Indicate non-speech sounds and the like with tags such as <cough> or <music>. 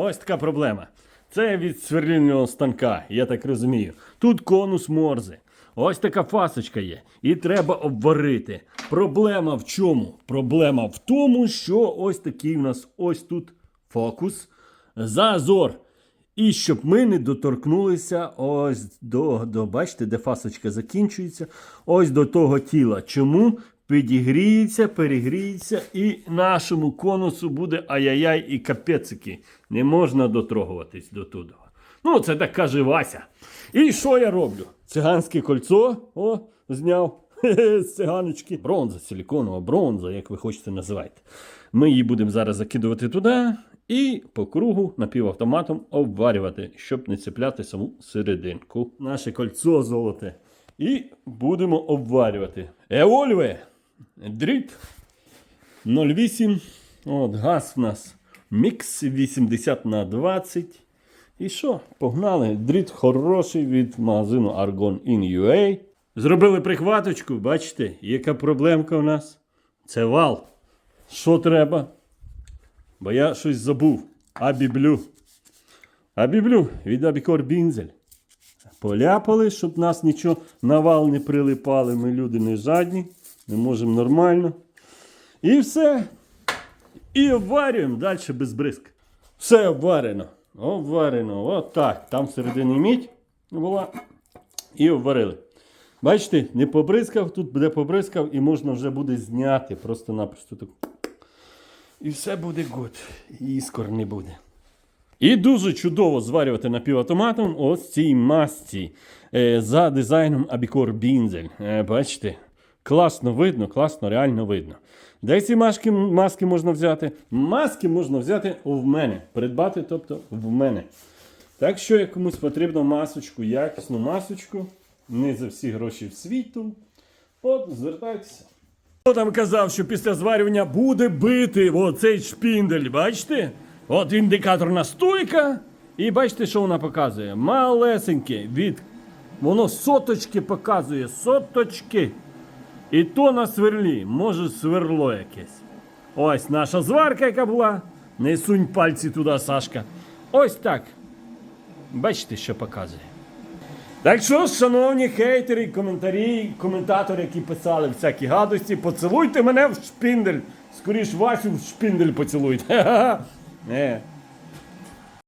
Ось така проблема. Це від сверлільного станка, я так розумію. Тут конус морзи. Ось така фасочка є. І треба обварити. Проблема в чому? Проблема в тому, що ось такий у нас ось тут фокус. Зазор. І щоб ми не доторкнулися ось до, до бачите, де фасочка закінчується, ось до того тіла. Чому? Підігріється, перегріється, і нашому конусу буде ай-яй-яй і капецики. Не можна дотрогуватись до туди. Ну, це так каже Вася. І що я роблю? Циганське кольцо, о, зняв з циганочки. Бронза, силіконова бронза, як ви хочете називайте. Ми її будемо зараз закидувати туди і по кругу напівавтоматом обварювати, щоб не цепляти саму серединку. Наше кольцо золоте. І будемо обварювати. Евольве, дріт 08. От, газ в нас мікс 80 на 20. І що? Погнали. Дріт хороший від магазину Argon in UA. Зробили прихваточку, бачите, яка проблемка у нас? Це вал. Що треба? Бо я щось забув. Абіблю. Абіблю від Абікор Бінзель. Поляпали, щоб нас нічого на вал не прилипали. Ми люди не жадні, ми можемо нормально. І все. І обварюємо далі без бризк. Все обварено. Обварено. От так. Там всередині мідь була. І обварили. Бачите, не побризкав, тут буде побризкав і можна вже буде зняти. Просто-напросто так. І все буде гуд. Іскор не буде. І дуже чудово зварювати напівавтоматом ось цій масці е, за дизайном Abicor Бінзель. Е, бачите? Класно видно, класно, реально видно. Де ці маски, маски можна взяти? Маски можна взяти в мене. Придбати, тобто в мене. Так що, комусь потрібно масочку, якісну масочку, не за всі гроші в світу, от звертайтеся. Хто там казав, що після зварювання буде бити оцей шпіндель, бачите? От індикаторна стойка. І бачите, що вона показує? Малесеньке від. Воно соточки показує, соточки. І то на сверлі, може сверло якесь. Ось наша зварка, яка була. Не сунь пальці туди, Сашка. Ось так. Бачите, що показує. Так що, шановні хейтери, коментарі, коментатори, які писали всякі гадості, поцілуйте мене в шпіндель. Скоріш Васю в шпіндель поцілуйте. <laughs> Ха-ха-ха. Не.